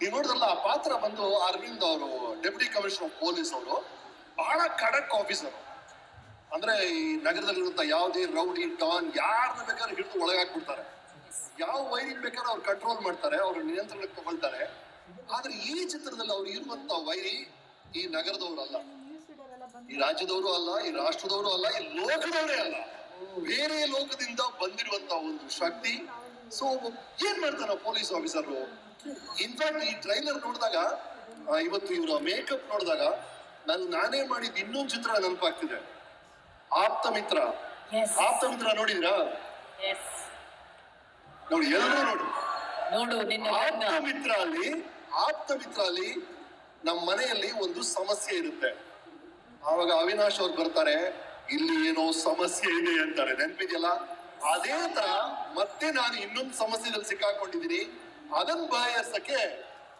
ನೀವು ನೋಡಿದ್ರಲ್ಲ, ಆ ಪಾತ್ರ ಬಂದು ಅರವಿಂದ್ ಅವರು ಡೆಪ್ಯೂಟಿ ಕಮಿಷನರ್ ಆಫ್ ಪೊಲೀಸ್ ಅವರು, ಬಹಳ ಖಡಕ್ ಆಫೀಸರ್. ಅಂದ್ರೆ ಈ ನಗರದಲ್ಲಿರುವಂತ ಯಾವುದೇ ರೌಡಿ, ಡಾನ್ ಯಾರನ್ನ ಬೇಕಾದ್ರೆ ಹಿಡಿದು ಒಳಗಾಕ್ಬಿಡ್ತಾರೆ. ಯಾವ ವೈರಿಗ್ ಬೇಕಾದ್ರೂ ಅವ್ರು ಕಂಟ್ರೋಲ್ ಮಾಡ್ತಾರೆ, ಅವ್ರ ನಿಯಂತ್ರಣಕ್ಕೆ ತಗೊಳ್ತಾರೆ. ಆದ್ರೆ ಈ ಚಿತ್ರದಲ್ಲಿ ಅವ್ರು ಇರುವಂತ ವೈರಿ ಈ ನಗರದವರಲ್ಲ ಈ ರಾಜ್ಯದವರು ಅಲ್ಲ, ಈ ರಾಷ್ಟ್ರದವರು ಅಲ್ಲ, ಈ ಲೋಕದವರೇ ಅಲ್ಲ. ಬೇರೆ ಲೋಕದಿಂದ ಬಂದಿರುವಂತ ಒಂದು ಶಕ್ತಿ ಸೊ ಏನ್ ಮಾಡ್ತಾರ ಪೊಲೀಸ್ ಆಫೀಸರ್ ಇನ್ಫ್ಯಾಕ್ಟ್ ಈ ಟ್ರೈಲರ್ ನೋಡಿದಾಗ ಇವತ್ತು ಇವರ ಮೇಕಪ್ ನೋಡಿದಾಗ ನಾನು ನಾನೇ ಮಾಡಿದ ಇನ್ನೊಂದು ಚಿತ್ರ ನೆನಪಾಗ್ತಿದೆ. ಆಪ್ತ ಮಿತ್ರ. ಆಪ್ತ ಮಿತ್ರ ನೋಡಿದ್ರಾ? ನೋಡಿ ಎಲ್ಲರೂ ನೋಡಿ. ಆಪ್ತ ಮಿತ್ರ ಅಲ್ಲಿ ಆಪ್ತ ಮಿತ್ರ ಅಲ್ಲಿ ನಮ್ಮ ಮನೆಯಲ್ಲಿ ಒಂದು ಸಮಸ್ಯೆ ಇರುತ್ತೆ. ಆವಾಗ ಅವಿನಾಶ್ ಅವ್ರು ಬರ್ತಾರೆ ಇಲ್ಲಿ ಏನೋ ಸಮಸ್ಯೆ ಇದೆ ಅಂತಾರೆ. ನೆನ್ಪಿದೆಯಲ್ಲ? ಅದೇ ತರ ಮತ್ತೆ ನಾನು ಇನ್ನೊಂದು ಸಮಸ್ಯೆದಲ್ಲಿ ಸಿಕ್ಕಾಕೊಂಡಿದ್ದೀನಿ. ಅದನ್ನ ಬಯಸಕ್ಕೆ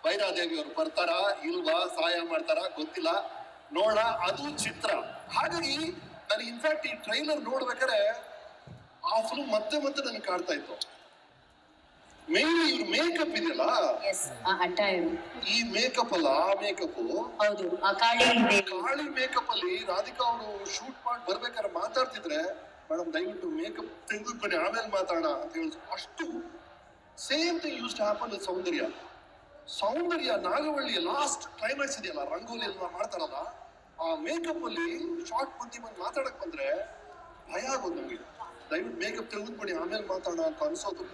ಭೈರಾದೇವಿ ಅವರು ಬರ್ತಾರಾ ಇಲ್ವಾ ಸಹಾಯ ಮಾಡ್ತಾರಾ ಗೊತ್ತಿಲ್ಲ. ನೋಡ ಅದು ಚಿತ್ರ. ಹಾಗಾಗಿ ನಾನು ಇನ್ಫ್ಯಾಕ್ಟ್ ಈ ಟ್ರೈಲರ್ ನೋಡ್ಬೇಕಾದ್ರೆ ಆ ಫಿಲ್ಮ್ ಮತ್ತೆ ಮತ್ತೆ ನನಗೆ ಕಾಡ್ತಾ ಇತ್ತು. ಮೇನ್ ಇವ್ರ ಮೇಕಪ್ ಇದೆಯಲ್ಲ? ಈ ಮೇಕಪ್ ಅಲ್ಲ ಆ ಮೇಕಪ್ ಕಾಳಿ ಮೇಕಪ್ ಅಲ್ಲಿ ರಾಧಿಕಾ ಅವರು ಶೂಟ್ ಮಾಡಿ ಬರ್ಬೇಕಾದ್ರೆ ಮಾತಾಡ್ತಿದ್ರೆ ಮೇಡಮ್ ದಯವಿಟ್ಟು ಮೇಕಪ್ ತೆಗೆದು ಬನ್ನಿ ಆಮೇಲೆ ಮಾತಾಡೋಣ ಅಂತ ಹೇಳಿದ್ರು ಅಷ್ಟು same thing used to happen with Soundarya. Soundarya Nagavalli last climax ಇದೆಯಲ್ಲ ರಂಗೋಲಿ ಎಲ್ಲ ಮಾಡ್ತಾರಲ್ಲ ಆ ಮೇಕಪ್ ಅಲ್ಲಿ ಶಾರ್ಟ್ ಮಂದಿ ಬಂದು ಮಾತಾಡಕ್ ಬಂದ್ರೆ ಭಯ ಆಗೋದು ನಮಗೆ. ದಯವಿಟ್ಟು ಮೇಕಪ್ ತೆಗೆದು ಬನ್ನಿ ಆಮೇಲೆ ಮಾತಾಡೋಣ ಅಂತ ಅನ್ಸೋದು.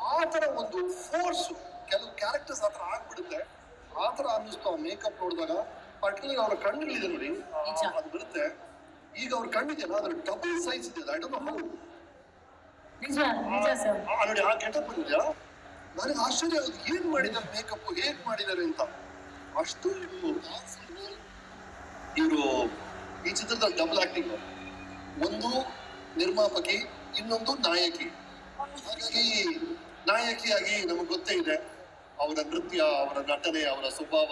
ಆ ತರ ಒಂದು ಫೋರ್ಸ್ ಕೆಲವು ಕ್ಯಾರೆಕ್ಟರ್ಸ್ ಆತರ ಆಗ್ಬಿಡುತ್ತೆ. ಆ ಥರ ಅನ್ನಿಸ್ತು ಆ ಮೇಕಪ್ ನೋಡಿದಾಗ. ಪರ್ಟಿಕ್ಯುಲರ್ ಅವರ ಕಣ್ಣುಗಳಿದೆ ನೋಡಿ. ಆ. ಅದು ಬರುತ್ತೆ ಈಗ ಅವ್ರ ಕಣ್ಣಿದೆಯಲ್ಲ ಅದ್ರ ಡಬಲ್ ಸೈಜ್ ಇದೆ ಐ ಡೋಂಟ್ ನೋ ಹೌ ನಿಜ ನಿಜ ಸರ್. ಆ ನೋಡಿ ಆ ಗೆಟಪ್ ಬಂದಿದ್ಯಾ? ನನಗೆ ಆಶ್ಚರ್ಯ ಆಗುತ್ತೆ ಏನ್ ಮಾಡಿದ್ದಾರೆ ಮೇಕಪ್ ಹೇಗ್ ಮಾಡಿದ್ದಾರೆ ಅಂತ. ಅಷ್ಟು ಇವರು ಈ ಚಿತ್ರದಲ್ಲಿ ಡಬಲ್ ಆಕ್ಟಿಂಗ್ ಒಂದು ನಿರ್ಮಾಪಕಿ ಇನ್ನೊಂದು ನಾಯಕಿ. ಹಾಗಾಗಿ ನಾಯಕಿಯಾಗಿ ನಮಗೆ ಗೊತ್ತೇ ಇದೆ ಅವರ ನೃತ್ಯ ಅವರ ನಟನೆ ಅವರ ಸ್ವಭಾವ